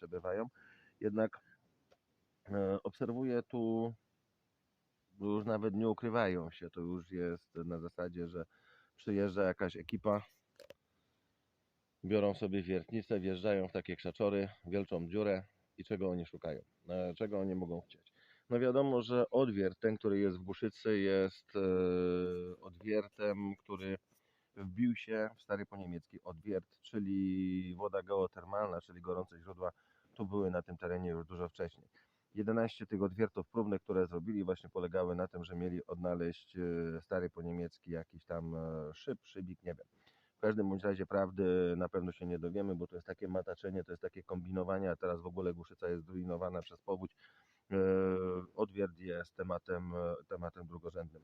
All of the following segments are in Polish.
przebywają. Jednak e, obserwuję tu, już nawet nie ukrywają się, to już jest na zasadzie, że przyjeżdża jakaś ekipa, biorą sobie wiertnicę, wjeżdżają w takie krzaczory, wielczą dziurę i czego oni szukają, e, czego oni mogą chcieć. No wiadomo, że odwiert, ten, który jest w Buszycy, jest e, odwiertem, który wbił się w stary po niemiecki odwiert, czyli woda geotermalna, czyli gorące źródła, tu były na tym terenie już dużo wcześniej. 11 tych odwiertów próbnych, które zrobili, właśnie polegały na tym, że mieli odnaleźć e, stary po niemiecki jakiś tam e, szyb, szybik, nie wiem. W każdym bądź razie prawdy na pewno się nie dowiemy, bo to jest takie mataczenie, to jest takie kombinowanie, a teraz w ogóle Głuszyca jest zrujnowana przez powódź. E, Odwiert jest tematem, tematem drugorzędnym.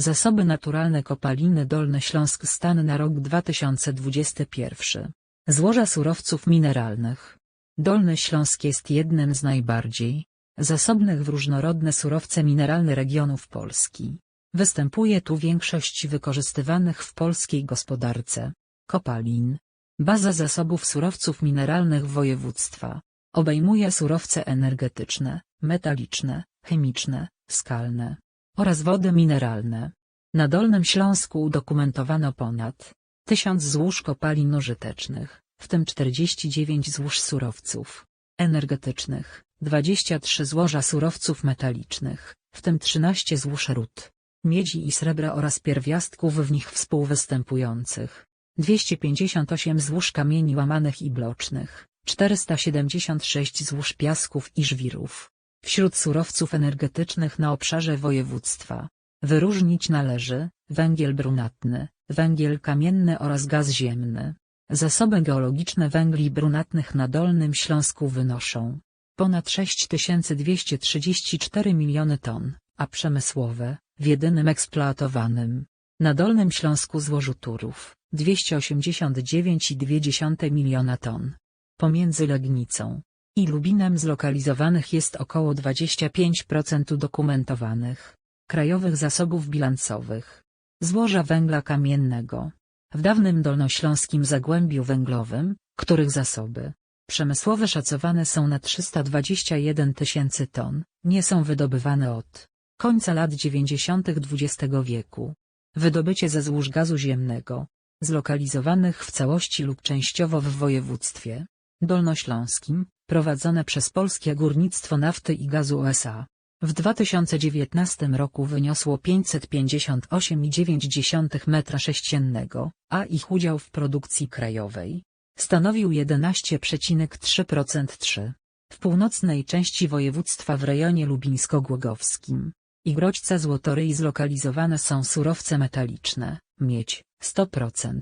Zasoby naturalne kopaliny Dolny Śląsk stan na rok 2021. Złoża surowców mineralnych. Dolny Śląsk jest jednym z najbardziej zasobnych w różnorodne surowce mineralne regionów Polski. Występuje tu większość wykorzystywanych w polskiej gospodarce kopalin. Baza zasobów surowców mineralnych województwa obejmuje surowce energetyczne, metaliczne, chemiczne, skalne oraz wody mineralne. Na Dolnym Śląsku udokumentowano ponad 1000 złóż kopalin użytecznych, w tym 49 złóż surowców energetycznych, 23 złoża surowców metalicznych, w tym 13 złóż ród, miedzi i srebra oraz pierwiastków w nich współwystępujących, 258 złóż kamieni łamanych i blocznych, 476 złóż piasków i żwirów. Wśród surowców energetycznych na obszarze województwa wyróżnić należy węgiel brunatny, węgiel kamienny oraz gaz ziemny. Zasoby geologiczne węgli brunatnych na Dolnym Śląsku wynoszą ponad 6234 miliony ton, a przemysłowe, w jedynym eksploatowanym na Dolnym Śląsku złożu Turów 289,2 miliona ton. Pomiędzy Legnicą i Lubinem zlokalizowanych jest około 25% udokumentowanych krajowych zasobów bilansowych. Złoża węgla kamiennego. W dawnym dolnośląskim zagłębiu węglowym, których zasoby przemysłowe szacowane są na 321 tysięcy ton, nie są wydobywane od końca lat 90. XX wieku. Wydobycie ze złóż gazu ziemnego, zlokalizowanych w całości lub częściowo w województwie dolnośląskim, prowadzone przez Polskie Górnictwo Nafty i Gazu USA. W 2019 roku wyniosło 558,9 m3, a ich udział w produkcji krajowej stanowił 11,3%. 3. W północnej części województwa w rejonie lubińsko-głogowskim i Grodźca Złotoryi zlokalizowane są surowce metaliczne, miedź 100%,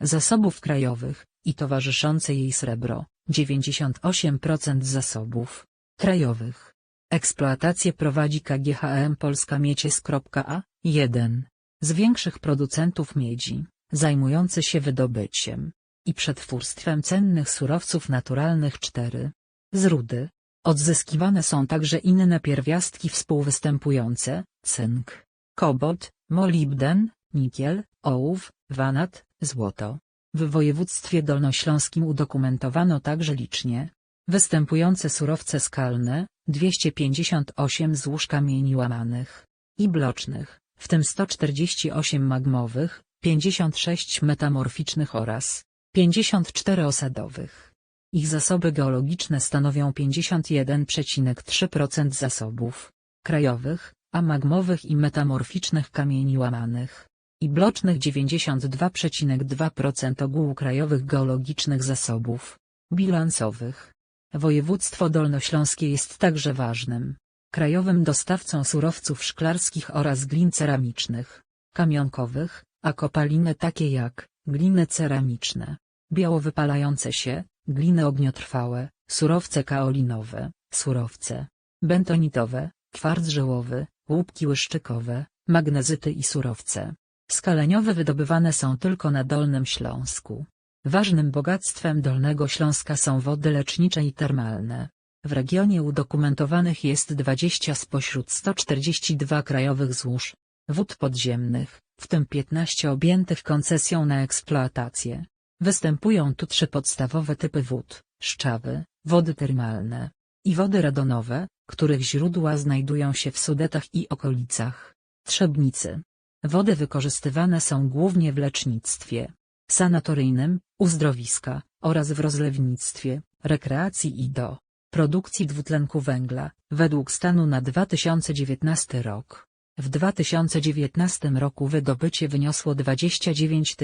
zasobów krajowych i towarzyszące jej srebro 98% zasobów krajowych. Eksploatację prowadzi KGHM Polska Miecies.a 1 z większych producentów miedzi, zajmujący się wydobyciem i przetwórstwem cennych surowców naturalnych 4. Z rudy odzyskiwane są także inne pierwiastki współwystępujące, cynk, kobalt, molibden, nikiel, ołów, wanat, złoto. W województwie dolnośląskim udokumentowano także licznie występujące surowce skalne, 258 złóż kamieni łamanych i blocznych, w tym 148 magmowych, 56 metamorficznych oraz 54 osadowych. Ich zasoby geologiczne stanowią 51,3% zasobów krajowych, a magmowych i metamorficznych kamieni łamanych i blocznych 92,2% ogółu krajowych geologicznych zasobów bilansowych. Województwo dolnośląskie jest także ważnym krajowym dostawcą surowców szklarskich oraz glin ceramicznych, kamionkowych, a kopaliny takie jak gliny ceramiczne, białowypalające się, gliny ogniotrwałe, surowce kaolinowe, surowce bentonitowe, kwarc żyłowy, łupki łyszczykowe, magnezyty i surowce skaleniowe wydobywane są tylko na Dolnym Śląsku. Ważnym bogactwem Dolnego Śląska są wody lecznicze i termalne. W regionie udokumentowanych jest 20 spośród 142 krajowych złóż wód podziemnych, w tym 15 objętych koncesją na eksploatację. Występują tu trzy podstawowe typy wód, szczawy, wody termalne i wody radonowe, których źródła znajdują się w Sudetach i okolicach. Trzebnicy. Wody wykorzystywane są głównie w lecznictwie sanatoryjnym, uzdrowiska oraz w rozlewnictwie, rekreacji i do produkcji dwutlenku węgla, według stanu na 2019 rok. W 2019 roku wydobycie wyniosło 29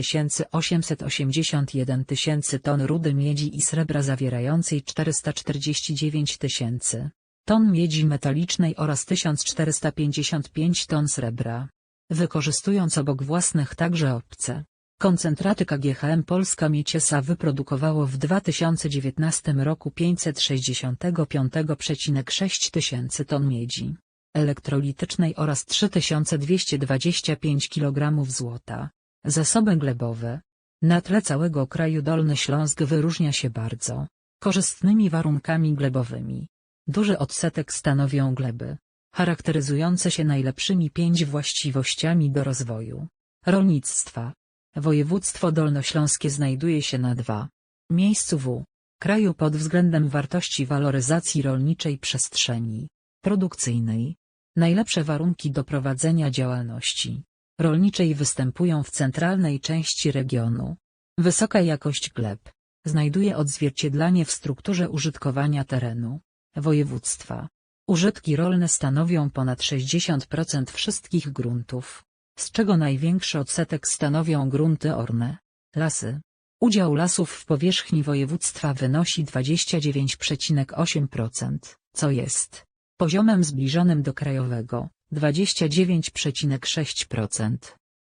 881 tysięcy ton rudy miedzi i srebra zawierającej 449 tysięcy ton miedzi metalicznej oraz 1455 ton srebra. Wykorzystując obok własnych także obce. Koncentraty KGHM Polska Mieciesa wyprodukowało w 2019 roku 565,6 tysięcy ton miedzi elektrolitycznej oraz 3225 kg złota. Zasoby glebowe. Na tle całego kraju Dolny Śląsk wyróżnia się bardzo korzystnymi warunkami glebowymi. Duży odsetek stanowią gleby, charakteryzujące się najlepszymi pięć właściwościami do rozwoju rolnictwa. Województwo dolnośląskie znajduje się na dwa miejscu w kraju pod względem wartości waloryzacji rolniczej przestrzeni produkcyjnej. Najlepsze warunki do prowadzenia działalności rolniczej występują w centralnej części regionu. Wysoka jakość gleb znajduje odzwierciedlanie w strukturze użytkowania terenu województwa. Użytki rolne stanowią ponad 60% wszystkich gruntów, z czego największy odsetek stanowią grunty orne, lasy. Udział lasów w powierzchni województwa wynosi 29,8%, co jest poziomem zbliżonym do krajowego 29,6%.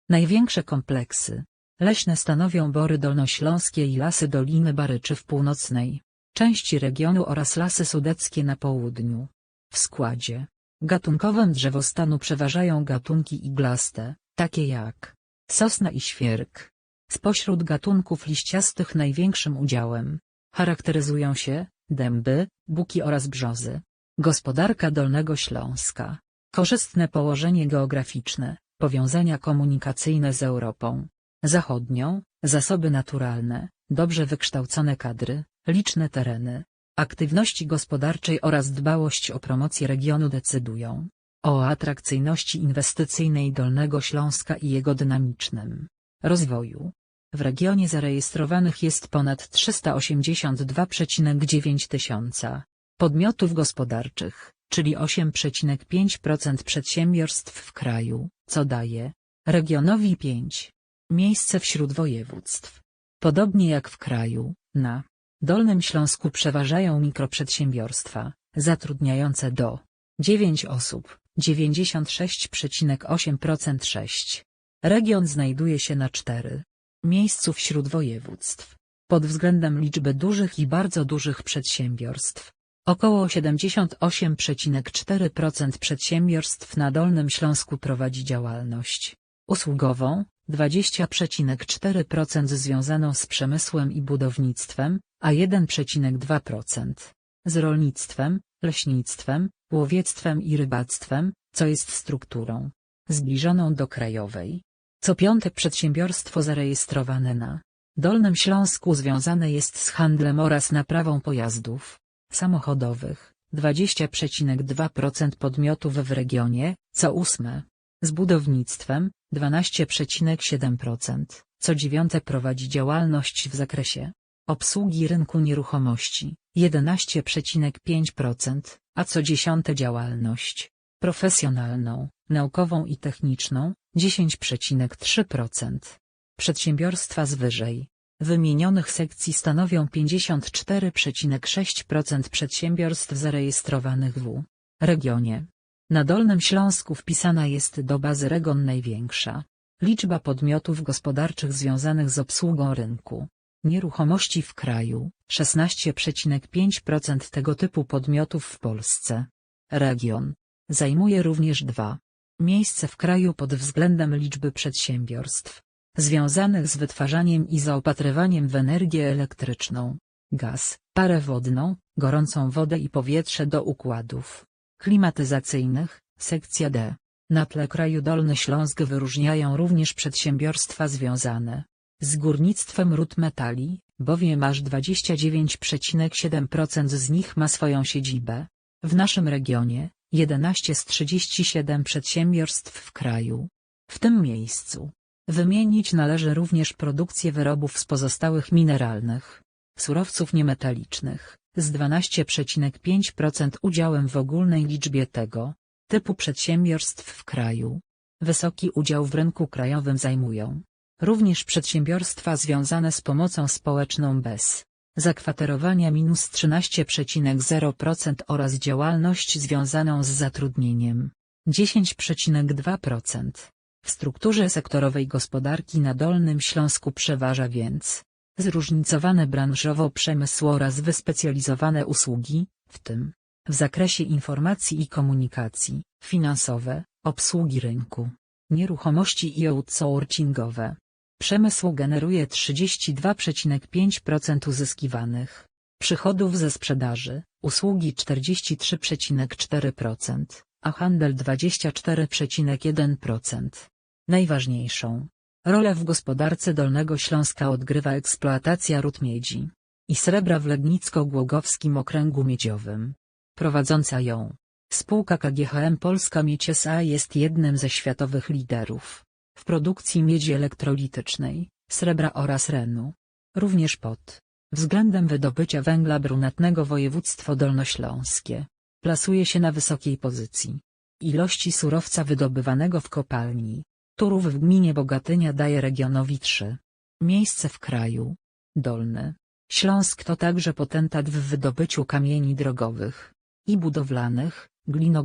Największe kompleksy leśne stanowią Bory Dolnośląskie i Lasy Doliny Baryczy w północnej części regionu oraz Lasy Sudeckie na południu. W składzie gatunkowym drzewostanu przeważają gatunki iglaste, takie jak sosna i świerk. Spośród gatunków liściastych największym udziałem charakteryzują się dęby, buki oraz brzozy. Gospodarka Dolnego Śląska. Korzystne położenie geograficzne, powiązania komunikacyjne z Europą Zachodnią, zasoby naturalne, dobrze wykształcone kadry, liczne tereny, aktywności gospodarczej oraz dbałość o promocję regionu decydują o atrakcyjności inwestycyjnej Dolnego Śląska i jego dynamicznym rozwoju. W regionie zarejestrowanych jest ponad 382,9 tysiąca podmiotów gospodarczych, czyli 8,5% przedsiębiorstw w kraju, co daje regionowi 5 miejsce wśród województw. Podobnie jak w kraju, na Dolnym Śląsku przeważają mikroprzedsiębiorstwa, zatrudniające do 9 osób, 96,8% 6. Region znajduje się na 4 miejscu wśród województw. Pod względem liczby dużych i bardzo dużych przedsiębiorstw. Około 78,4% przedsiębiorstw na Dolnym Śląsku prowadzi działalność usługową, 20,4% związaną z przemysłem i budownictwem, a 1,2% z rolnictwem, leśnictwem, łowiectwem i rybactwem, co jest strukturą zbliżoną do krajowej. Co piąte przedsiębiorstwo zarejestrowane na Dolnym Śląsku związane jest z handlem oraz naprawą pojazdów samochodowych, 20,2% podmiotów w regionie, co ósme. Z budownictwem, 12,7%, co dziewiąte prowadzi działalność w zakresie obsługi rynku nieruchomości, 11,5%, a co dziesiąte działalność profesjonalną, naukową i techniczną, 10,3%. Przedsiębiorstwa z wyżej wymienionych sekcji stanowią 54,6% przedsiębiorstw zarejestrowanych w regionie. Na Dolnym Śląsku wpisana jest do bazy REGON największa liczba podmiotów gospodarczych związanych z obsługą rynku nieruchomości w kraju, 16,5% tego typu podmiotów w Polsce. Region zajmuje również dwa miejsce w kraju pod względem liczby przedsiębiorstw związanych z wytwarzaniem i zaopatrywaniem w energię elektryczną, gaz, parę wodną, gorącą wodę i powietrze do układów klimatyzacyjnych, sekcja D. Na tle kraju Dolny Śląsk wyróżniają również przedsiębiorstwa związane Z górnictwem ród metali, bowiem aż 29,7% z nich ma swoją siedzibę. W naszym regionie, 11 z 37 przedsiębiorstw w kraju. W tym miejscu wymienić należy również produkcję wyrobów z pozostałych mineralnych, surowców niemetalicznych, z 12,5% udziałem w ogólnej liczbie tego typu przedsiębiorstw w kraju. Wysoki udział w rynku krajowym zajmują również przedsiębiorstwa związane z pomocą społeczną bez zakwaterowania minus 13,0% oraz działalność związaną z zatrudnieniem 10,2%. W strukturze sektorowej gospodarki na Dolnym Śląsku przeważa więc zróżnicowane branżowo przemysł oraz wyspecjalizowane usługi, w tym w zakresie informacji i komunikacji, finansowe, obsługi rynku, nieruchomości i outsourcingowe. Przemysł generuje 32,5% uzyskiwanych przychodów ze sprzedaży, usługi 43,4%, a handel 24,1%. Najważniejszą rolę w gospodarce Dolnego Śląska odgrywa eksploatacja ród miedzi i srebra w Legnicko-Głogowskim Okręgu Miedziowym. Prowadząca ją spółka KGHM Polska Miedź S.A. jest jednym ze światowych liderów w produkcji miedzi elektrolitycznej, srebra oraz renu. Również pod względem wydobycia węgla brunatnego województwo dolnośląskie plasuje się na wysokiej pozycji. Ilości surowca wydobywanego w kopalni Turów w gminie Bogatynia daje regionowi 3 miejsce w kraju. Dolny Śląsk to także potentat w wydobyciu kamieni drogowych i budowlanych, glin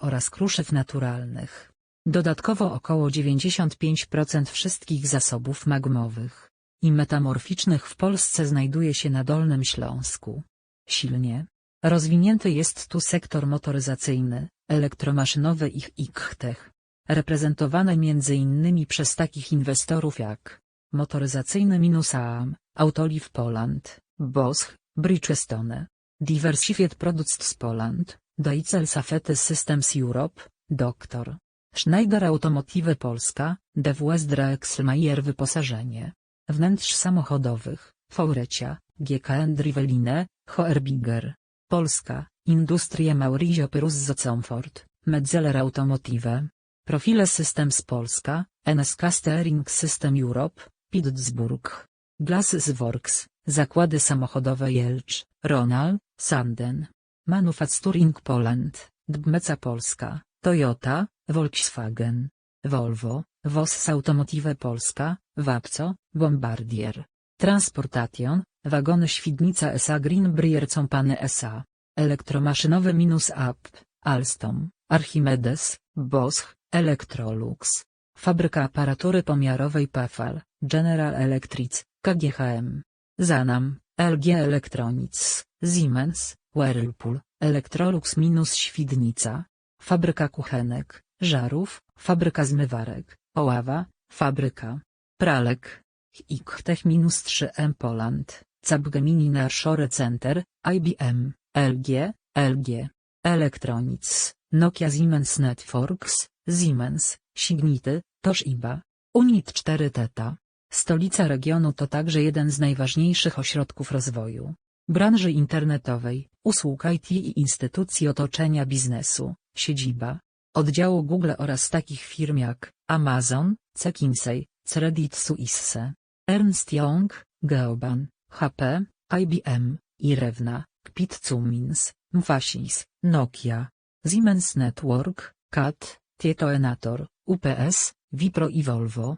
oraz kruszyw naturalnych. Dodatkowo około 95% wszystkich zasobów magmowych i metamorficznych w Polsce znajduje się na Dolnym Śląsku. Silnie rozwinięty jest tu sektor motoryzacyjny, elektromaszynowy i IKTech, reprezentowane m.in. przez takich inwestorów jak Motoryzacyjny Minusam, Autoliv Poland, Bosch, Bridgestone, Diversified Products Poland, Deutsche Safety Systems Europe, Dr. Schneider Automotive Polska, DWS Drexelmeier Wyposażenie. Wnętrz samochodowych, Faurecia, GKN Driveline, Hoerbiger. Polska, Industrie Maurizio Peruzzo Comfort, Metzeler Automotive. Profile Systems Polska, NSK Steering System Europe, Pittsburgh. Glasses Works, Zakłady Samochodowe Jelcz, Ronald, Sanden. Manufacturing Poland, Dbmeca Polska, Toyota, Volkswagen. Volvo, WOS Automotive Polska, Wapco, Bombardier. Transportation, Wagony Świdnica S.A. Greenbrier Company S.A. Elektromaszynowy minus app, Alstom, Archimedes, Bosch, Electrolux. Fabryka aparatury pomiarowej Pefal, General Electric, KGHM. Zanam, LG Electronics, Siemens, Whirlpool, Electrolux minus Świdnica. Fabryka kuchenek, żarów, fabryka zmywarek, oława, fabryka pralek. IKTech minus 3M Poland, Capgemini Nashore Center, IBM, LG, LG, Electronics, Nokia Siemens Networks, Siemens, Signity, Toshiba, Unit 4 Teta. Stolica regionu to także jeden z najważniejszych ośrodków rozwoju branży internetowej, usług IT i instytucji otoczenia biznesu, siedziba oddziału Google oraz takich firm jak Amazon, Cekinsey, Credit Suisse, Ernst Young, Geoban, HP, IBM, Irewna, Kpit Cumins, Mfasis, Nokia, Siemens Network, CAT, Tieto Enator, UPS, Wipro i Volvo.